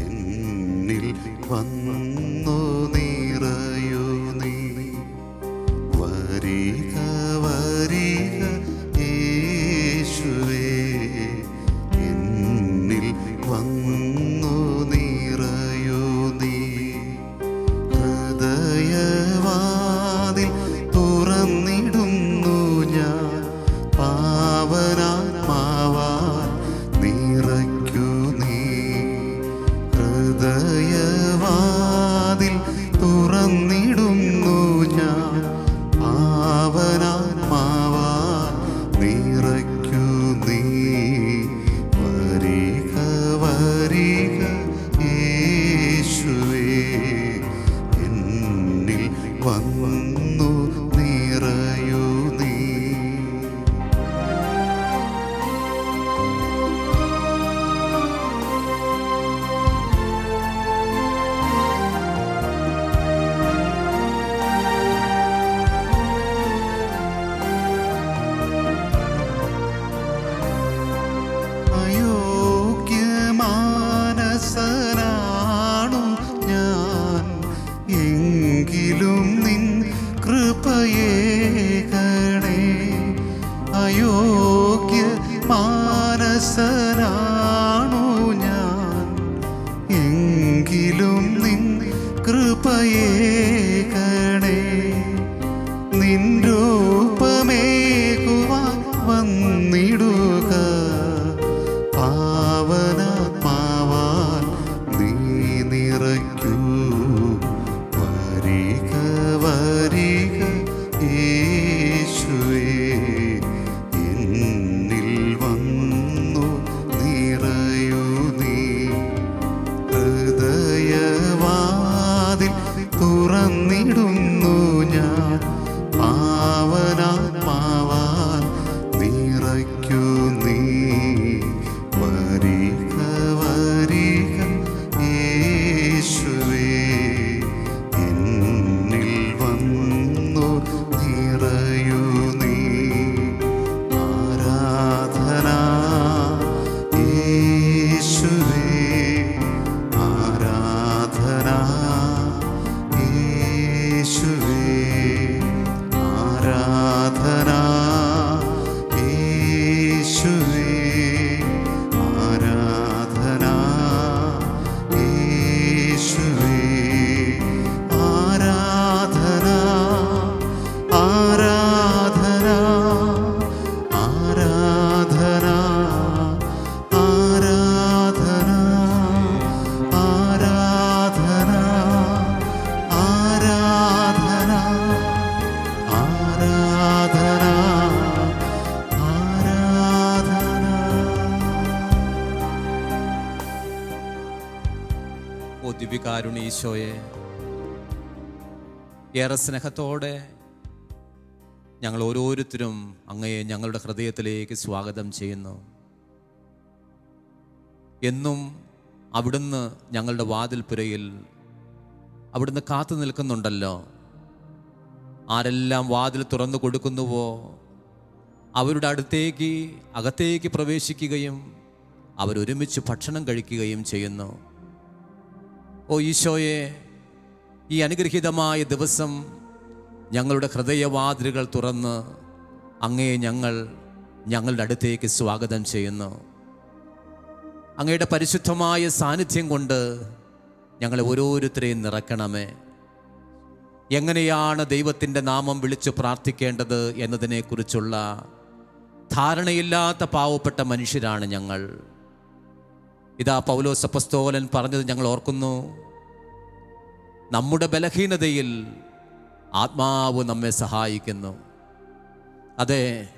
എന്നിൽ വന്നു. നിന്നു നിറയൂ ഈശോയെ ഏറെ സ്നേഹത്തോടെ ഞങ്ങൾ ഓരോരുത്തരും അങ്ങയെ ഞങ്ങളുടെ ഹൃദയത്തിലേക്ക് സ്വാഗതം ചെയ്യുന്നു. എന്നും അവിടുന്ന് ഞങ്ങളുടെ വാതിൽപ്പുരയിൽ അവിടുന്ന് കാത്തു നിൽക്കുന്നുണ്ടല്ലോ. ആരെല്ലാം വാതിൽ തുറന്നു കൊടുക്കുന്നുവോ അവരുടെ അടുത്തേക്ക് അകത്തേക്ക് പ്രവേശിക്കുകയും അവരൊരുമിച്ച് ഭക്ഷണം കഴിക്കുകയും ചെയ്യുന്നു. ഓ ഈശോയെ ഈ അനുഗ്രഹീതമായ ദിവസം ഞങ്ങളുടെ ഹൃദയവാതിലുകൾ തുറന്ന് അങ്ങേ ഞങ്ങൾ ഞങ്ങളുടെ അടുത്തേക്ക് സ്വാഗതം ചെയ്യുന്നു. അങ്ങയുടെ പരിശുദ്ധമായ സാന്നിധ്യം കൊണ്ട് ഞങ്ങളെ ഓരോരുത്തരെയും നിറക്കണമേ എങ്ങനെയാണ് ദൈവത്തിന്റെ നാമം വിളിച്ചു പ്രാർത്ഥിക്കേണ്ടത് എന്നതിനെക്കുറിച്ചുള്ള ധാരണയില്ലാത്ത പാവപ്പെട്ട മനുഷ്യരാണ് ഞങ്ങൾ. ഇതാ പൗലോസ് അപ്പസ്തോലൻ പറഞ്ഞത് ഞങ്ങൾ ഓർക്കുന്നു. നമ്മുടെ ബലഹീനതയിൽ ആത്മാവ് നമ്മെ സഹായിക്കുന്നു. അതെ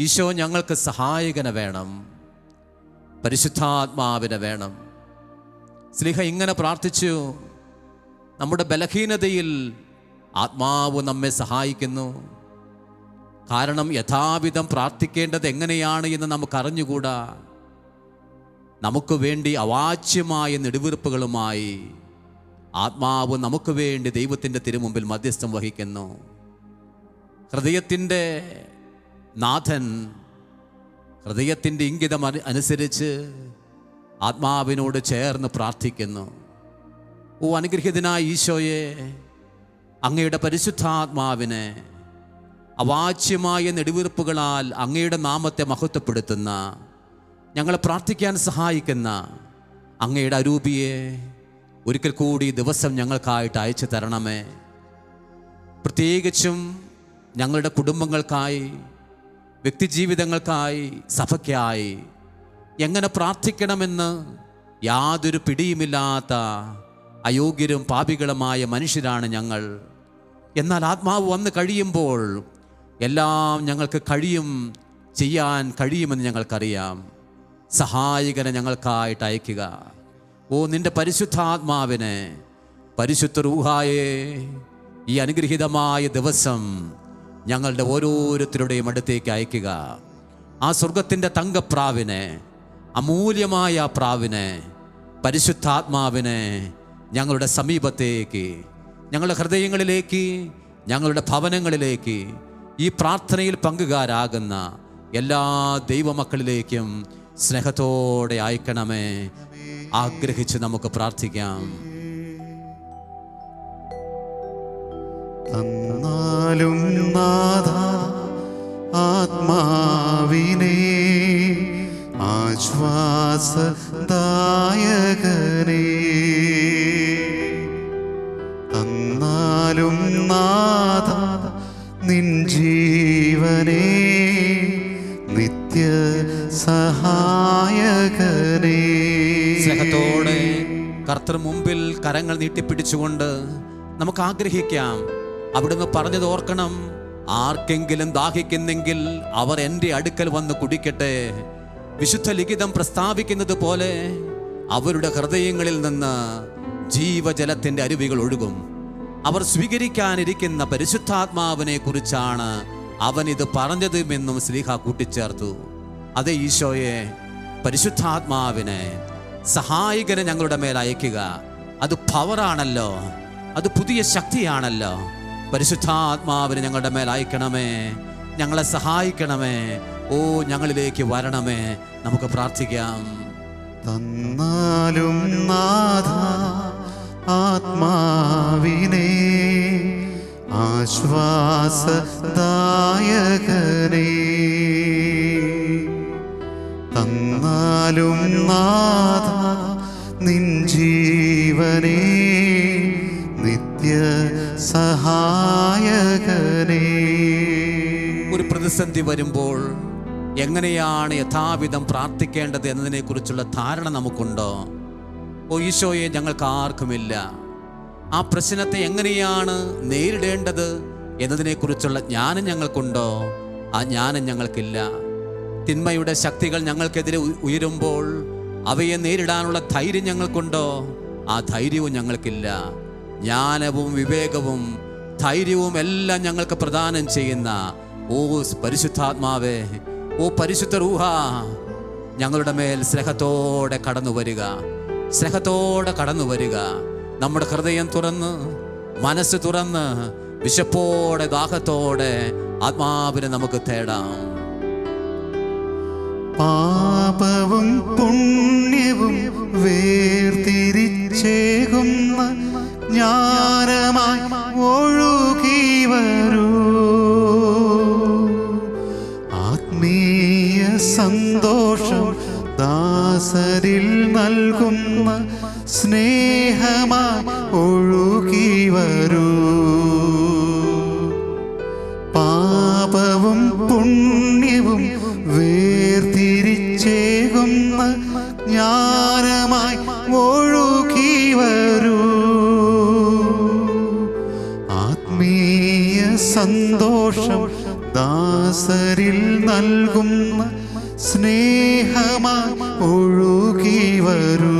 ഈശോ ഞങ്ങൾക്ക് സഹായകന വേണം. പരിശുദ്ധാത്മാവിനെ വേണം. സ്ലിഹ ഇങ്ങനെ പ്രാർത്ഥിച്ചു. നമ്മുടെ ബലഹീനതയിൽ ആത്മാവ് നമ്മെ സഹായിക്കുന്നു. കാരണം യഥാവിധം പ്രാർത്ഥിക്കേണ്ടത് എങ്ങനെയാണ് എന്ന് നമുക്ക് അറിഞ്ഞുകൂടാ നമുക്ക് വേണ്ടി അവാച്യമായ നെടുവീർപ്പുകളുമായി ആത്മാവ് നമുക്ക് വേണ്ടി ദൈവത്തിന്റെ തിരുമുമ്പിൽ മധ്യസ്ഥം വഹിക്കുന്നു. ഹൃദയത്തിന്റെ നാഥൻ ഹൃദയത്തിന്റെ ഇംഗിതം അനു- അനുസരിച്ച് ആത്മാവിനോട് ചേർന്ന് പ്രാർത്ഥിക്കുന്നു. ഓ അനുഗ്രഹീതനായ ഈശോയെ അങ്ങയുടെ പരിശുദ്ധാത്മാവിനെ അവാച്യമായ നെടുവീർപ്പുകളാൽ അങ്ങയുടെ നാമത്തെ മഹത്വപ്പെടുത്തുന്ന ഞങ്ങളെ പ്രാർത്ഥിക്കാൻ സഹായിക്കുന്ന അങ്ങയുടെ അരൂപിയെ ഒരിക്കൽ കൂടി ദിവസം ഞങ്ങൾക്കായിട്ട് അയച്ചു തരണമേ. പ്രത്യേകിച്ചും ഞങ്ങളുടെ കുടുംബങ്ങൾക്കായി വ്യക്തിജീവിതങ്ങൾക്കായി സഭയ്ക്കായി എങ്ങനെ പ്രാർത്ഥിക്കണമെന്ന് യാതൊരു പിടിയുമില്ലാത്ത അയോഗ്യരും പാപികളുമായ മനുഷ്യരാണ് ഞങ്ങൾ. എന്നാൽ ആത്മാവ് വന്ന് കഴിയുമ്പോൾ എല്ലാം ഞങ്ങൾക്ക് കഴിയും ചെയ്യാൻ കഴിയുമെന്ന് ഞങ്ങൾക്കറിയാം. സഹായകനെ ഞങ്ങൾക്കായിട്ട് അയക്കുക. ഓ നിന്റെ പരിശുദ്ധാത്മാവിനെ പരിശുദ്ധ റൂഹായെ ഈ അനുഗ്രഹീതമായ ദിവസം ഞങ്ങളുടെ ഓരോരുത്തരുടെയും അടുത്തേക്ക് അയക്കുക. ആ സ്വർഗത്തിന്റെ തങ്കപ്രാവിനെ അമൂല്യമായ പ്രാവിനെ പരിശുദ്ധാത്മാവിനെ ഞങ്ങളുടെ സമീപത്തേക്ക് ഞങ്ങളുടെ ഹൃദയങ്ങളിലേക്ക് ഞങ്ങളുടെ ഭവനങ്ങളിലേക്ക് ഈ പ്രാർത്ഥനയിൽ പങ്കുകാരാകുന്ന എല്ലാ ദൈവമക്കളിലേക്കും സ്നേഹത്തോടെ അയക്കണമേ. ആഗ്രഹിച്ച് നമുക്ക് പ്രാർത്ഥിക്കാം. തന്നാലും നാഥ ആത്മാവിനെ ആശ്വാസദായകനെ. തന്നാലും നാഥ നിൻ ജീവനേ നിത്യ സ്നേഹത്തോടെ കർത്തർ മുമ്പിൽ കരങ്ങൾ നീട്ടിപ്പിടിച്ചുകൊണ്ട് നമുക്ക് ആഗ്രഹിക്കാം അവിടുന്ന് പറഞ്ഞത് ഓർക്കണം. ആർക്കെങ്കിലും ദാഹിക്കുന്നെങ്കിൽ അവർ എന്റെ അടുക്കൽ വന്ന് കുടിക്കട്ടെ. വിശുദ്ധ ലിഖിതം പ്രസ്താവിക്കുന്നത് പോലെ അവരുടെ ഹൃദയങ്ങളിൽ നിന്ന് ജീവജലത്തിന്റെ അരുവികൾ ഒഴുകും. അവർ സ്വീകരിക്കാനിരിക്കുന്ന പരിശുദ്ധാത്മാവിനെ കുറിച്ചാണ് അവൻ ഇത് പറഞ്ഞതുമെന്നും സ്ലീഹ കൂട്ടിച്ചേർത്തു. അതെ ഈശോയെ പരിശുദ്ധാത്മാവിനെ സഹായികനെ ഞങ്ങളുടെ മേൽ അയക്കുക. അത് പവറാണല്ലോ. അത് പുതിയ ശക്തിയാണല്ലോ. പരിശുദ്ധാത്മാവിനെ ഞങ്ങളുടെ മേൽ അയക്കണമേ. ഞങ്ങളെ സഹായിക്കണമേ. ഓ ഞങ്ങളിലേക്ക് വരണമേ. നമുക്ക് പ്രാർത്ഥിക്കാം. തന്നാലും നാഥ ആത്മാവിനെ ആശ്വാസദായകനേ തന്നാലും നാഥ നിൻ ജീവനേ നിത്യ സഹായകനേ ഒരു പ്രതിസന്ധി വരുമ്പോൾ എങ്ങനെയാണ് യഥാവിധം പ്രാർത്ഥിക്കേണ്ടത് എന്നതിനെക്കുറിച്ചുള്ള ധാരണ നമുക്കുണ്ടോ? ഓ ഈശോയെ ഞങ്ങൾക്ക് ആർക്കുമില്ല. ആ പ്രശ്നത്തെ എങ്ങനെയാണ് നേരിടേണ്ടത് എന്നതിനെക്കുറിച്ചുള്ള ജ്ഞാനം ഞങ്ങൾക്കുണ്ടോ? ആ ജ്ഞാനം ഞങ്ങൾക്കില്ല. തിന്മയുടെ ശക്തികൾ ഞങ്ങൾക്കെതിരെ ഉയരുമ്പോൾ അവയെ നേരിടാനുള്ള ധൈര്യം ഞങ്ങൾക്കുണ്ടോ? ആ ധൈര്യവും ഞങ്ങൾക്കില്ല. ജ്ഞാനവും വിവേകവും ധൈര്യവും എല്ലാം ഞങ്ങൾക്ക് പ്രദാനം ചെയ്യുന്ന ഓ പരിശുദ്ധാത്മാവേ ഓ പരിശുദ്ധ റൂഹ ഞങ്ങളുടെ മേൽ സ്നേഹത്തോടെ കടന്നു വരിക. സ്നേഹത്തോടെ കടന്നു വരിക. നമ്മുടെ ഹൃദയം തുറന്ന് മനസ്സ് തുറന്ന് വിശപ്പോടെ ദാഹത്തോടെ ആത്മാവിനെ നമുക്ക് തേടാം. പാപവും പുണ്യവും വേർതിരിച്ചേകുന്ന ജ്ഞാനമായി ഒഴുകി വരൂ. ആത്മീയ സന്തോഷം ദാസരിൽ നൽകുന്ന സ്നേഹമായി ഒഴുകി വരൂ. സന്തോഷം. ദാസരിൽ നൽകുന്ന സ്നേഹമായി ഒഴുകി വരൂ.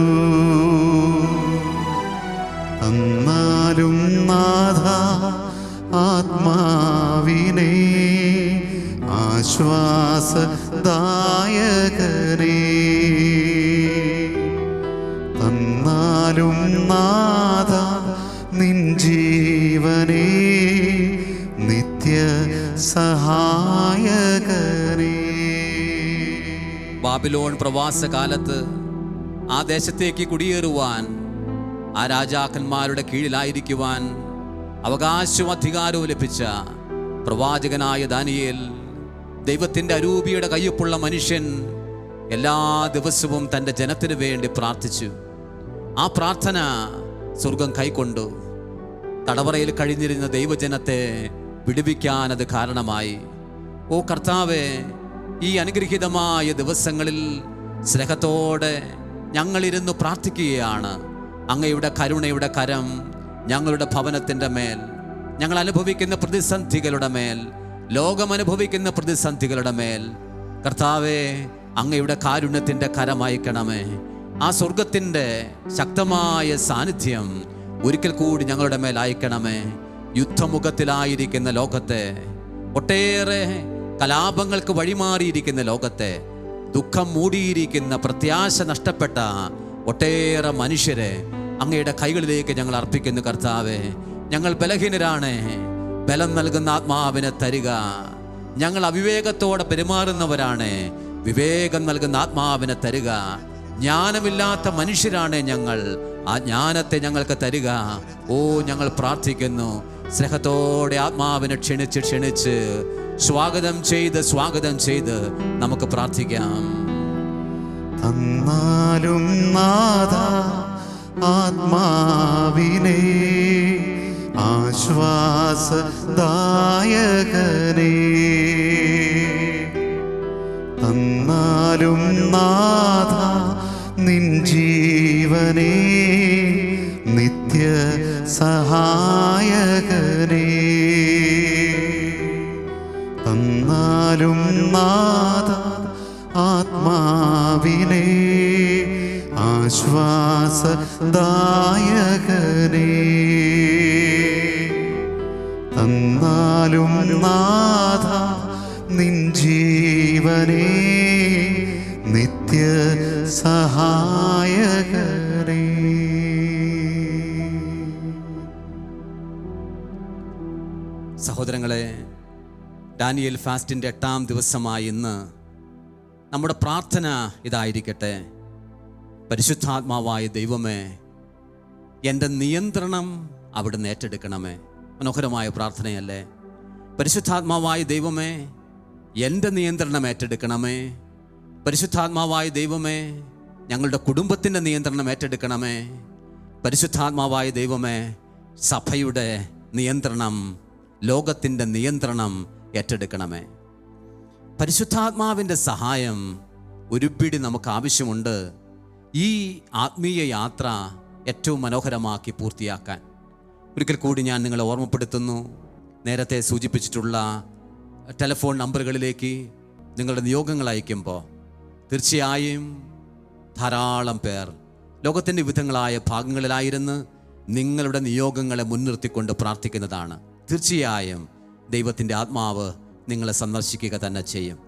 എന്നാലും നാഥ ആത്മാവിനെ ആശ്വാസദായകനേ. തന്നാലും നാഥ ബാബിലോൺ പ്രവാസകാലത്ത് ആ ദേശത്തേക്ക് കുടിയേറുവാൻ ആ രാജാക്കന്മാരുടെ കീഴിലായിരിക്കുവാൻ അവകാശവും അധികാരവും ലഭിച്ച പ്രവാചകനായ ദാനിയേൽ ദൈവത്തിന്റെ അരൂപിയുടെ കയ്യൊപ്പുള്ള മനുഷ്യൻ എല്ലാ ദിവസവും തന്റെ ജനത്തിന് വേണ്ടി പ്രാർത്ഥിച്ചു. ആ പ്രാർത്ഥന സ്വർഗം കൈക്കൊണ്ടു. തടവറയിൽ കഴിഞ്ഞിരുന്ന ദൈവജനത്തെ വിടുവിക്കാൻ കാരണമായി. ഓ കർത്താവെ ഈ അനുഗ്രഹീതമായ ദിവസങ്ങളിൽ സ്നേഹത്തോടെ ഞങ്ങളിരുന്ന് പ്രാർത്ഥിക്കുകയാണ്. അങ്ങയുടെ കരുണയുടെ കരം ഞങ്ങളുടെ ഭവനത്തിന്റെ മേൽ ഞങ്ങൾ അനുഭവിക്കുന്ന പ്രതിസന്ധികളുടെ മേൽ ലോകം അനുഭവിക്കുന്ന പ്രതിസന്ധികളുടെ മേൽ. കർത്താവെ അങ്ങയുടെ കാരുണ്യത്തിന്റെ കരമയക്കണമേ. ആ സ്വർഗത്തിന്റെ ശക്തമായ സാന്നിധ്യം ഒരിക്കൽ കൂടി ഞങ്ങളുടെ മേൽ അയക്കണമേ. യുദ്ധമുഖത്തിലായിരിക്കുന്ന ലോകത്തെ ഒട്ടേറെ കലാപങ്ങൾക്ക് വഴിമാറിയിരിക്കുന്ന ലോകത്തെ ദുഃഖം മൂടിയിരിക്കുന്ന പ്രത്യാശ നഷ്ടപ്പെട്ട ഒട്ടേറെ മനുഷ്യരെ അങ്ങയുടെ കൈകളിലേക്ക് ഞങ്ങൾ അർപ്പിക്കുന്നു കർത്താവെ. ഞങ്ങൾ ബലഹീനരാണ്. ബലം നൽകുന്ന ആത്മാവിനെ തരിക. ഞങ്ങൾ അവിവേകത്തോടെ പെരുമാറുന്നവരാണ്. വിവേകം നൽകുന്ന ആത്മാവിനെ തരിക. ജ്ഞാനമില്ലാത്ത മനുഷ്യരാണ് ഞങ്ങൾ. ആ ജ്ഞാനത്തെ ഞങ്ങൾക്ക് തരിക. ഓ ഞങ്ങൾ പ്രാർത്ഥിക്കുന്നു. സ്നേഹത്തോടെ ആത്മാവിനെ ക്ഷണിച്ച് ക്ഷണിച്ച് സ്വാഗതം ചെയ്ത് സ്വാഗതം ചെയ്ത് നമുക്ക് പ്രാർത്ഥിക്കാം. തന്നാലും നാഥ ആത്മാവിനെ ആശ്വാസദായകനെ. തന്നാലും നാഥ നിൻ ജീവനേ നിത്യ സഹായകനേ തന്നാലും നാഥ ആത്മാവിനെ ആശ്വാസദായകരേ. തന്നാലും നാഥ നിൻ ജീവനേ നിത്യ സഹായകനേ സഹോദരങ്ങളെ ഡാനിയൽ ഫാസ്റ്റിന്റെ എട്ടാം ദിവസമായി ഇന്ന് നമ്മുടെ പ്രാർത്ഥന ഇതായിരിക്കട്ടെ. പരിശുദ്ധാത്മാവായ ദൈവമേ എന്റെ നിയന്ത്രണം അവിടുന്ന് ഏറ്റെടുക്കണമേ. മനോഹരമായ പ്രാർത്ഥനയല്ലേ. പരിശുദ്ധാത്മാവായ ദൈവമേ എന്റെ നിയന്ത്രണം ഏറ്റെടുക്കണമേ. പരിശുദ്ധാത്മാവായ ദൈവമേ ഞങ്ങളുടെ കുടുംബത്തിന്റെ നിയന്ത്രണം ഏറ്റെടുക്കണമേ. പരിശുദ്ധാത്മാവായ ദൈവമേ സഭയുടെ നിയന്ത്രണം ലോകത്തിന്റെ നിയന്ത്രണം ഏറ്റെടുക്കണമേ. പരിശുദ്ധാത്മാവിന്റെ സഹായം ഒരുപിടി നമുക്ക് ആവശ്യമുണ്ട്. ഈ ആത്മീയ യാത്ര ഏറ്റവും മനോഹരമാക്കി പൂർത്തിയാക്കാൻ. ഒരിക്കൽ കൂടി ഞാൻ നിങ്ങളെ ഓർമ്മപ്പെടുത്തുന്നു. നേരത്തെ സൂചിപ്പിച്ചിട്ടുള്ള ടെലിഫോൺ നമ്പറുകളിലേക്ക് നിങ്ങളുടെ നിയോഗങ്ങൾ അയക്കുമ്പോൾ തീർച്ചയായും ധാരാളം പേർ ലോകത്തിന്റെ വിവിധങ്ങളായ ഭാഗങ്ങളിലായിരുന്ന് നിങ്ങളുടെ നിയോഗങ്ങളെ മുൻനിർത്തിക്കൊണ്ട് പ്രാർത്ഥിക്കുന്നതാണ്. തീർച്ചയായും ദൈവത്തിന്റെ ആത്മാവ് നിങ്ങളെ സന്ദർശിക്കുക തന്നെ ചെയ്യും.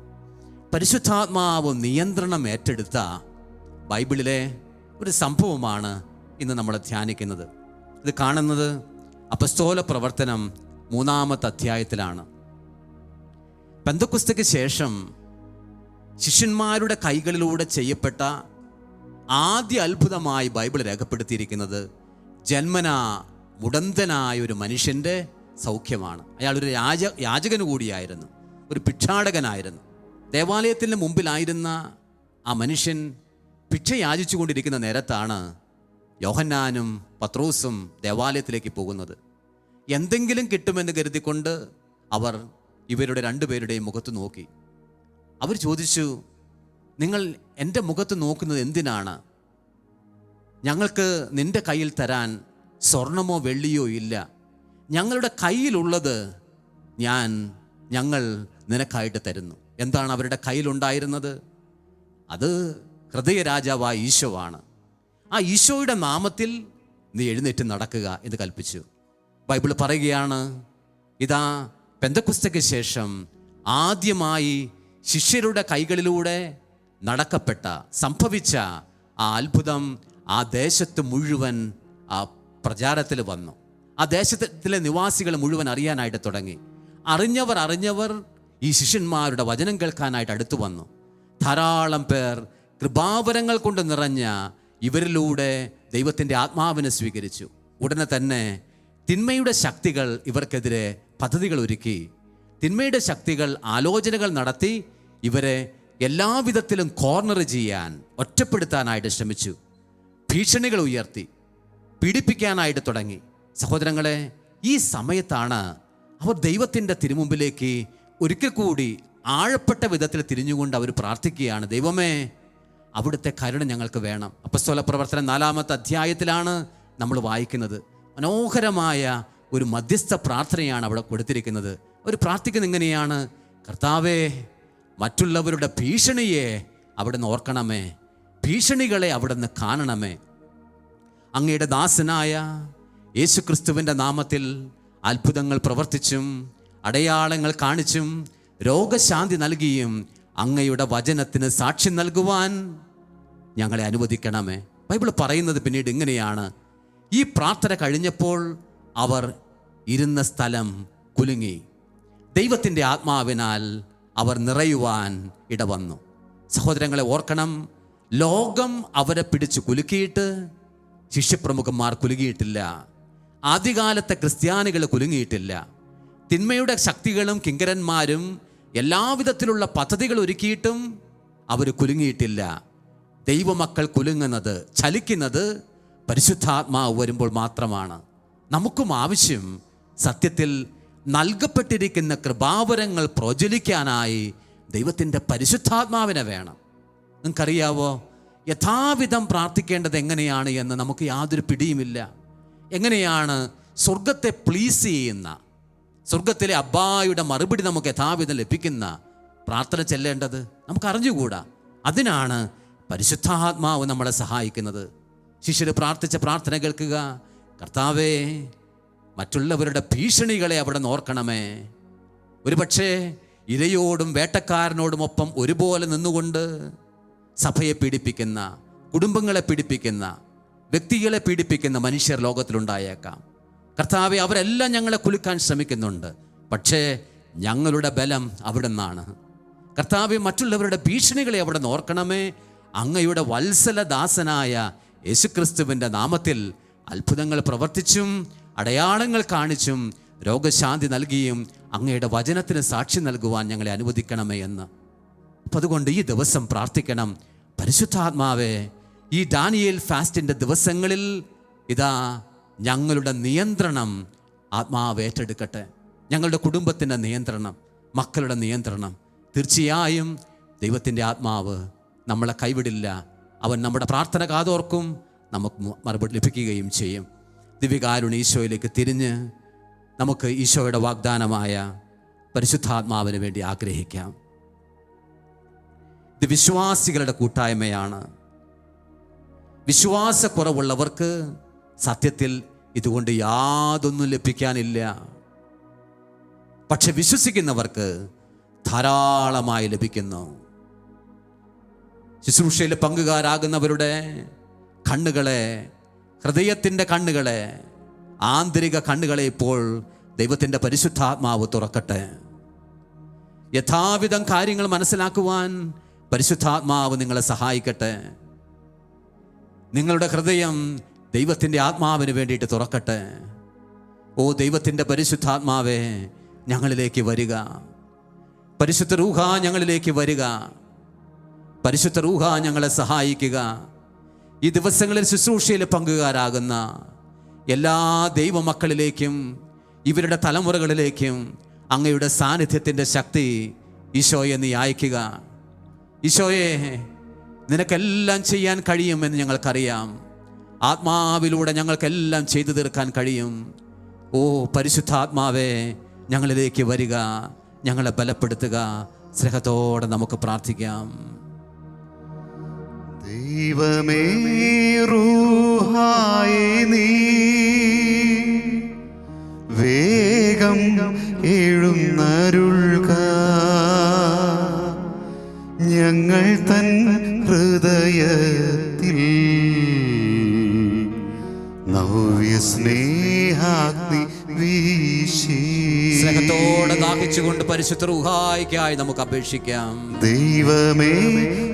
പരിശുദ്ധാത്മാവ് നിയന്ത്രണം ഏറ്റെടുത്ത ബൈബിളിലെ ഒരു സംഭവമാണ് ഇന്ന് നമ്മൾ ധ്യാനിക്കുന്നത്. ഇത് കാണുന്നത് അപസ്തോല പ്രവർത്തനം മൂന്നാമത്തെ അധ്യായത്തിലാണ്. പെന്തക്കുസ്തയ്ക്ക് ശേഷം ശിഷ്യന്മാരുടെ കൈകളിലൂടെ ചെയ്യപ്പെട്ട ആദ്യ അത്ഭുതമായി ബൈബിൾ രേഖപ്പെടുത്തിയിരിക്കുന്നത് ജന്മന മുടന്തനായ ഒരു മനുഷ്യന്റെ സൗഖ്യമാണ്. അയാൾ ഒരു യാച യാചകന് കൂടിയായിരുന്നു. ഒരു ഭിക്ഷാടകനായിരുന്നു. ദേവാലയത്തിന് മുമ്പിലായിരുന്ന ആ മനുഷ്യൻ ഭിക്ഷ യാചിച്ചു കൊണ്ടിരിക്കുന്ന നേരത്താണ് യോഹന്നാനും പത്രോസും ദേവാലയത്തിലേക്ക് പോകുന്നത്. എന്തെങ്കിലും കിട്ടുമെന്ന് കരുതിക്കൊണ്ട് അവർ ഇവരുടെ രണ്ടുപേരുടെയും മുഖത്ത് നോക്കി. അവർ ചോദിച്ചു നിങ്ങൾ എന്റെ മുഖത്ത് നോക്കുന്നത് എന്തിനാണ്? ഞങ്ങൾക്ക് നിന്റെ കയ്യിൽ തരാൻ സ്വർണമോ വെള്ളിയോ ഇല്ല. ഞങ്ങളുടെ കയ്യിലുള്ളത് ഞാൻ ഞങ്ങൾ നിനക്കായിട്ട് തരുന്നു. എന്താണ് അവരുടെ കയ്യിലുണ്ടായിരുന്നത്? അത് ഹൃദയരാജാവായ ഈശോവാണ് ആ ഈശോയുടെ നാമത്തിൽ നീ എഴുന്നേറ്റ് നടക്കുക എന്ന് കൽപ്പിച്ചു. ബൈബിൾ പറയുകയാണ് ഇതാ പെന്തക്കുസ്തയ്ക്ക് ശേഷം ആദ്യമായി ശിഷ്യരുടെ കൈകളിലൂടെ നടക്കപ്പെട്ട സംഭവിച്ച ആ അത്ഭുതം ആ ദേശത്ത് മുഴുവൻ ആ പ്രചാരത്തിൽ വന്നു. ആ ദേശത്തിലെ നിവാസികൾ മുഴുവൻ അറിയാനായിട്ട് തുടങ്ങി. അറിഞ്ഞവർ അറിഞ്ഞവർ ഈ ശിഷ്യന്മാരുടെ വചനം കേൾക്കാനായിട്ട് അടുത്തു വന്നു. ധാരാളം പേർ കൃപാവരങ്ങൾ കൊണ്ട് നിറഞ്ഞ ഇവരിലൂടെ ദൈവത്തിന്റെ ആത്മാവിനെ സ്വീകരിച്ചു. ഉടനെ തന്നെ തിന്മയുടെ ശക്തികൾ ഇവർക്കെതിരെ പദ്ധതികൾ ഒരുക്കി. തിന്മയുടെ ശക്തികൾ ആലോചനകൾ നടത്തി ഇവരെ എല്ലാവിധത്തിലും കോർണർ ചെയ്യാൻ ഒറ്റപ്പെടുത്താനായിട്ട് ശ്രമിച്ചു. ഭീഷണികൾ ഉയർത്തി. പീഡിപ്പിക്കാനായിട്ട് തുടങ്ങി. സഹോദരങ്ങളെ ഈ സമയത്താണ് അവർ ദൈവത്തിന്റെ തിരുമുമ്പിലേക്ക് ഒരിക്കൽ കൂടി ആഴപ്പെട്ട വിധത്തിൽ തിരിഞ്ഞുകൊണ്ട് അവർ പ്രാർത്ഥിക്കുകയാണ്. ദൈവമേ അവിടുത്തെ കരുണ ഞങ്ങൾക്ക് വേണം. അപ്പസ്തോല പ്രവർത്തനം നാലാമത്തെ അധ്യായത്തിലാണ് നമ്മൾ വായിക്കുന്നത്. മനോഹരമായ ഒരു മധ്യസ്ഥ പ്രാർത്ഥനയാണ് അവിടെ കൊടുത്തിരിക്കുന്നത്. അവർ പ്രാർത്ഥിക്കുന്ന ഇങ്ങനെയാണ് കർത്താവേ മറ്റുള്ളവരുടെ ഭീഷണിയെ അവിടുന്ന് ഓർക്കണമേ. ഭീഷണികളെ അവിടുന്ന് കാണണമേ. അങ്ങയുടെ ദാസനായ യേശുക്രിസ്തുവിന്റെ നാമത്തിൽ അത്ഭുതങ്ങൾ പ്രവർത്തിച്ചും അടയാളങ്ങൾ കാണിച്ചും രോഗശാന്തി നൽകിയും അങ്ങയുടെ വചനത്തിന് സാക്ഷ്യം നൽകുവാൻ ഞങ്ങളെ അനുവദിക്കണമേ. ബൈബിൾ പറയുന്നത് പിന്നീട് ഇങ്ങനെയാണ്. ഈ പ്രാർത്ഥന കഴിഞ്ഞപ്പോൾ അവർ ഇരുന്ന സ്ഥലം കുലുങ്ങി. ദൈവത്തിന്റെ ആത്മാവിനാൽ അവർ നിറയുവാൻ ഇടവന്നു. സഹോദരങ്ങളെ ഓർക്കണം ലോകം അവരെ പിടിച്ച് കുലുക്കിയിട്ട് ശിഷ്യപ്രമുഖന്മാർ കുലുങ്ങിയിട്ടില്ല. ആദ്യകാലത്തെ ക്രിസ്ത്യാനികൾ കുലുങ്ങിയിട്ടില്ല. തിന്മയുടെ ശക്തികളും കിങ്കരന്മാരും എല്ലാവിധത്തിലുള്ള പദ്ധതികൾ ഒരുക്കിയിട്ടും അവർ കുലുങ്ങിയിട്ടില്ല. ദൈവമക്കൾ കുലുങ്ങുന്നത് ചലിക്കുന്നത് പരിശുദ്ധാത്മാവ് വരുമ്പോൾ മാത്രമാണ്. നമുക്കും ആവശ്യം സത്യത്തിൽ നൽകപ്പെട്ടിരിക്കുന്ന കൃപാവരങ്ങൾ പ്രചലിക്കാനായി ദൈവത്തിന്റെ പരിശുദ്ധാത്മാവിനെ വേണം. നിങ്ങൾക്കറിയാവോ? യഥാവിധം പ്രാർത്ഥിക്കേണ്ടത് എങ്ങനെയാണ് എന്ന് നമുക്ക് യാതൊരു പിടിയുമില്ല. എങ്ങനെയാണ് സ്വർഗത്തെ പ്ലീസ് ചെയ്യുന്ന സ്വർഗത്തിലെ അബ്ബായുടെ മറുപടി നമുക്ക് യഥാവിധം ലഭിക്കുന്ന പ്രാർത്ഥന ചെല്ലേണ്ടത് നമുക്ക് അറിഞ്ഞുകൂടാ. അതിനാണ് പരിശുദ്ധാത്മാവ് നമ്മളെ സഹായിക്കുന്നത്. ശിഷ്യർ പ്രാർത്ഥിച്ച പ്രാർത്ഥന കേൾക്കുക. കർത്താവേ മറ്റുള്ളവരുടെ ഭീഷണികളെ അവിടെ നോർക്കണമേ ഒരുപക്ഷേ ഇരയോടും വേട്ടക്കാരനോടുമൊപ്പം ഒരുപോലെ നിന്നുകൊണ്ട് സഭയെ പീഡിപ്പിക്കുന്ന കുടുംബങ്ങളെ പീഡിപ്പിക്കുന്ന വ്യക്തികളെ പീഡിപ്പിക്കുന്ന മനുഷ്യർ ലോകത്തിലുണ്ടായേക്കാം. കർത്താവെ അവരെല്ലാം ഞങ്ങളെ കുലുക്കാൻ ശ്രമിക്കുന്നുണ്ട്. പക്ഷേ ഞങ്ങളുടെ ബലം അവിടെ നിന്നാണ് കർത്താവെ മറ്റുള്ളവരുടെ ഭീഷണികളെ അവിടെ നോർക്കണമേ അങ്ങയുടെ വത്സലദാസനായ യേശുക്രിസ്തുവിന്റെ നാമത്തിൽ അത്ഭുതങ്ങൾ പ്രവർത്തിച്ചും അടയാളങ്ങൾ കാണിച്ചും രോഗശാന്തി നൽകിയും അങ്ങയുടെ വചനത്തിന് സാക്ഷി നൽകുവാൻ ഞങ്ങളെ അനുവദിക്കണമേ എന്ന്. അപ്പം അതുകൊണ്ട് ഈ ദിവസം പ്രാർത്ഥിക്കണം. പരിശുദ്ധാത്മാവേ ഈ ഡാനിയേൽ ഫാസ്റ്റിന്റെ ദിവസങ്ങളിൽ ഇതാ ഞങ്ങളുടെ നിയന്ത്രണം ആത്മാവ് ഏറ്റെടുക്കട്ടെ. ഞങ്ങളുടെ കുടുംബത്തിന്റെ നിയന്ത്രണം മക്കളുടെ നിയന്ത്രണം. തീർച്ചയായും ദൈവത്തിന്റെ ആത്മാവ് നമ്മളെ കൈവിടില്ല. അവൻ നമ്മുടെ പ്രാർത്ഥന കാതോർക്കും നമുക്ക് മറുപടി ലഭിക്കുകയും ചെയ്യും. ദിവ്യകാരുണ ഈശോയിലേക്ക് തിരിഞ്ഞ് നമുക്ക് ഈശോയുടെ വാഗ്ദാനമായ പരിശുദ്ധാത്മാവിന് വേണ്ടി ആഗ്രഹിക്കാം. ഇത് വിശ്വാസികളുടെ കൂട്ടായ്മയാണ്. വിശ്വാസക്കുറവുള്ളവർക്ക് സത്യത്തിൽ ഇതുകൊണ്ട് യാതൊന്നും ലഭിക്കാനില്ല. പക്ഷെ വിശ്വസിക്കുന്നവർക്ക് ധാരാളമായി ലഭിക്കുന്നു. ശുശ്രൂഷയിൽ പങ്കുകാരാകുന്നവരുടെ കണ്ണുകളെ ഹൃദയത്തിന്റെ കണ്ണുകളെ ആന്തരിക കണ്ണുകളെ ഇപ്പോൾ ദൈവത്തിന്റെ പരിശുദ്ധാത്മാവ് തുറക്കട്ടെ. യഥാവിധം കാര്യങ്ങൾ മനസ്സിലാക്കുവാൻ പരിശുദ്ധാത്മാവ് നിങ്ങളെ സഹായിക്കട്ടെ. നിങ്ങളുടെ ഹൃദയം ദൈവത്തിന്റെ ആത്മാവിന് വേണ്ടിയിട്ട് തുറക്കട്ടെ. ഓ ദൈവത്തിന്റെ പരിശുദ്ധാത്മാവേ ഞങ്ങളിലേക്ക് വരിക. പരിശുദ്ധ റൂഹ ഞങ്ങളിലേക്ക് വരിക. പരിശുദ്ധ റൂഹ ഞങ്ങളെ സഹായിക്കുക. ഈ ദിവസങ്ങളിൽ ശുശ്രൂഷയിൽ പങ്കുകാരാകുന്ന എല്ലാ ദൈവമക്കളിലേക്കും ഇവരുടെ തലമുറകളിലേക്കും അങ്ങയുടെ സാന്നിധ്യത്തിന്റെ ശക്തി ഈശോയെ നീ അയക്കുക ഈശോയെ നിനക്കെല്ലാം ചെയ്യാൻ കഴിയുമെന്ന് ഞങ്ങൾക്കറിയാം. ആത്മാവിലൂടെ ഞങ്ങൾക്കെല്ലാം ചെയ്തു തീർക്കാൻ കഴിയും. ഓ പരിശുദ്ധാത്മാവേ ഞങ്ങളിലേക്ക് വരിക ഞങ്ങളെ ബലപ്പെടുത്തുക സ്നേഹത്തോടെ നമുക്ക് പ്രാർത്ഥിക്കാം. ദൈവമേ നീ വേഗം എഴുന്നരുൾക. ഞങ്ങൾ തൻ ഹൃദയത്തിൽ നവ്യ സ്നേഹാഗ്നി വീശി. സ്നേഹത്തോടെ ദാഹിച്ചുകൊണ്ട് പരിശുദ്ധ റൂഹായിക്കായി നമുക്ക് അപേക്ഷിക്കാം. ദൈവമേ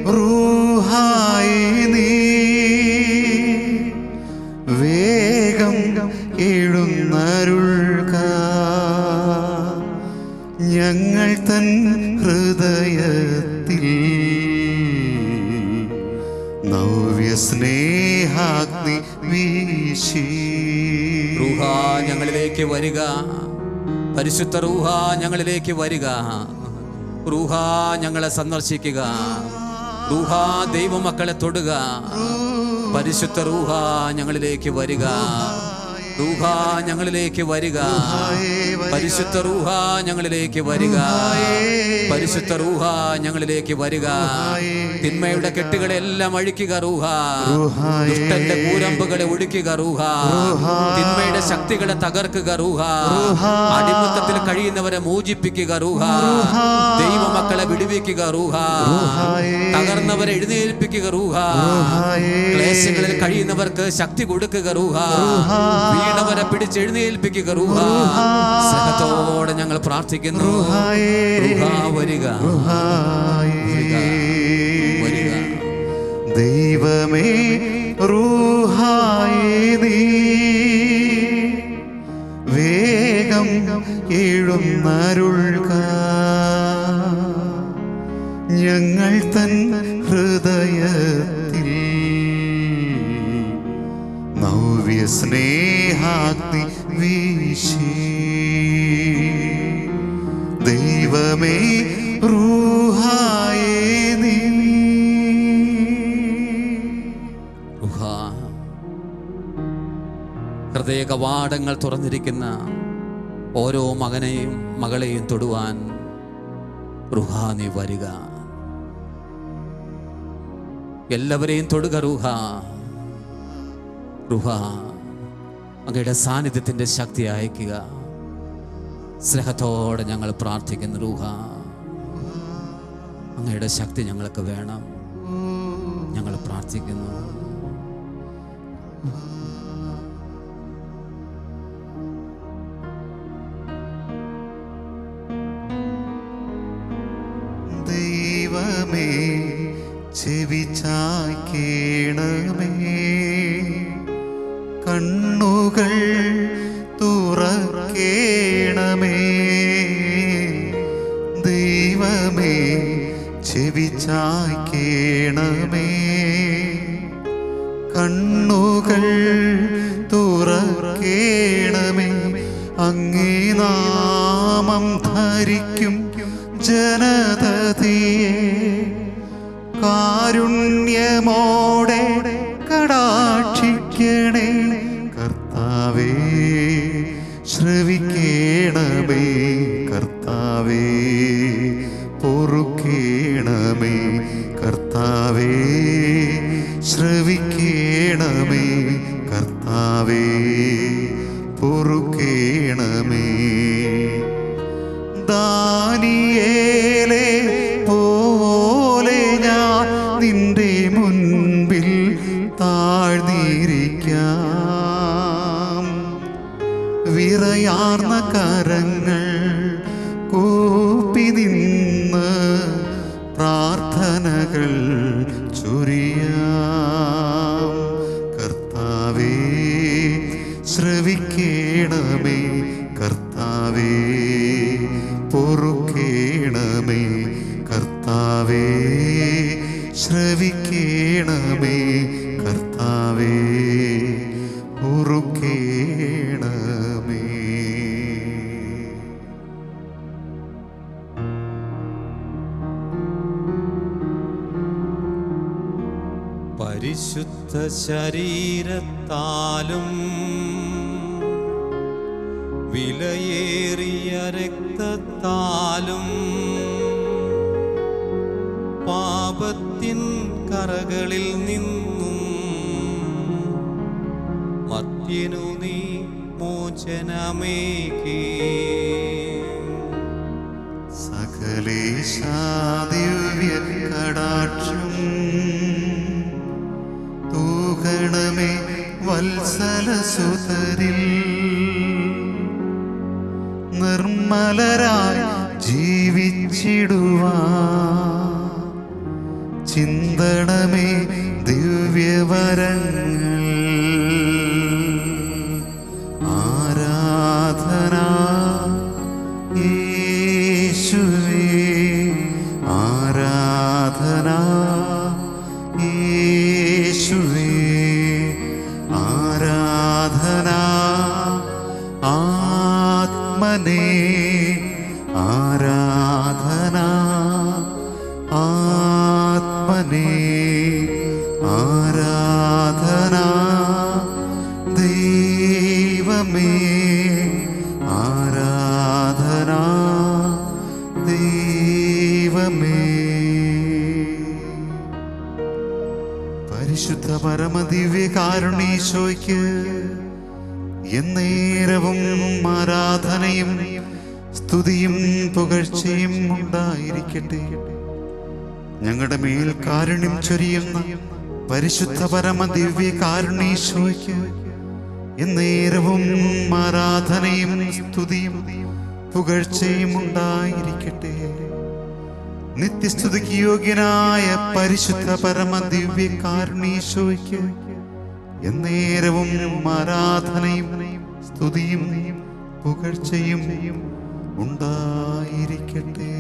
റൂഹായി നീ. വേഗം എഴുന്നരുൾക ഞങ്ങൾ തൻ ഞങ്ങളിലേക്ക് വരിക. പരിശുദ്ധ റൂഹ ഞങ്ങളിലേക്ക് വരിക. റൂഹ ഞങ്ങളെ സന്ദർശിക്കുക. റൂഹ ദൈവമക്കളെ തൊടുക. പരിശുദ്ധ റൂഹ ഞങ്ങളിലേക്ക് വരിക. റൂഹ ഞങ്ങളിലേക്ക് വരിക. പരിശുദ്ധ റൂഹ ഞങ്ങളിലേക്ക് വരിക. പരിശുദ്ധ റൂഹ ഞങ്ങളിലേക്ക് വരിക. തിന്മയുടെ കെട്ടുകളെ എല്ലാം അഴിക്കുക റൂഹ. ദുഷ്ടന്റെ കൂരമ്പുകളെ ഒഴിക്കുക റൂഹ. തിന്മയുടെ ശക്തികളെ തകർക്കുക റൂഹ. അടിമത്തത്തിൽ കഴിയുന്നവരെ മോചിപ്പിക്കുക റൂഹ. ദൈവമക്കളെ വിടുവിക്കുക റൂഹ. തകർന്നവരെ എഴുന്നേൽപ്പിക്കുക റൂഹ. ക്ലേശങ്ങളിൽ കഴിയുന്നവർക്ക് ശക്തി കൊടുക്കുക റൂഹ. വീണവരെ പിടിച്ചെഴുന്നേൽപ്പിക്കുക സ്നേഹത്തോടെ ഞങ്ങൾ പ്രാർത്ഥിക്കുന്നു. വരിക. ദൈവമേ റൂഹായി നീ. വേഗം എഴുന്നരുൾക ഞങ്ങൾ തൻ ഹൃദയത്തിൽ നവ്യ സ്നേഹാഗ്നി വീശി. ദൈവമേ റൂഹായേ നീ. ഹൃദയ കവാടങ്ങൾ തുറന്നിരിക്കുന്ന ഓരോ മകനെയും മകളെയും തൊടുവാൻ റുഹാനി വരിക. എല്ലാവരെയും തൊടുക റുഹ. റുഹ അങ്ങയുടെ സാന്നിധ്യത്തിന്റെ ശക്തി അയക്കുക സ്നേഹത്തോടെ ഞങ്ങൾ പ്രാർത്ഥിക്കുന്നു റൂഹ. അങ്ങയുടെ ശക്തി ഞങ്ങൾക്ക് വേണം. ഞങ്ങൾ പ്രാർത്ഥിക്കുന്നു. ദൈവമേ ചെവിച്ചായി പൊറുക്കേണമേ. കർത്താവേ പരിശുദ്ധ ശരീരത്താലും വിലയേറിയ രക്തത്താലും നിർമ്മലരായി ജീവിച്ചിടുവാ. ചിന്തണമേ ദിവ്യവരങ്ങൾ. ആരാധന പരിശുദ്ധ പരമദിവ്യ കാരുണീശോയ്ക്ക് എന്നേരവും ആരാധനയും സ്തുതിയും പുകഴ്ചയും ഉണ്ടായിരിക്കട്ടെ. ഞങ്ങളുടെ മേൽ കാരുണ്യം ചൊരിയുന്ന പരിശുദ്ധ പരമ ദിവ്യ കാരുണീശോയ്ക്ക് എന്നേരവും ആരാധനയും സ്തുതിയും പുകഴ്ചയും ഉണ്ടായിരിക്കട്ടെ. നിത്യസ്തുതിക്ക് യോഗ്യനായ പരിശുദ്ധ പരമ ദിവ്യ കാരുണീശോയ്ക്ക് എന്നേരവും ആരാധനയും സ്തുതിയും പുകഴ്ചയും ഉണ്ടായിരിക്കട്ടെ.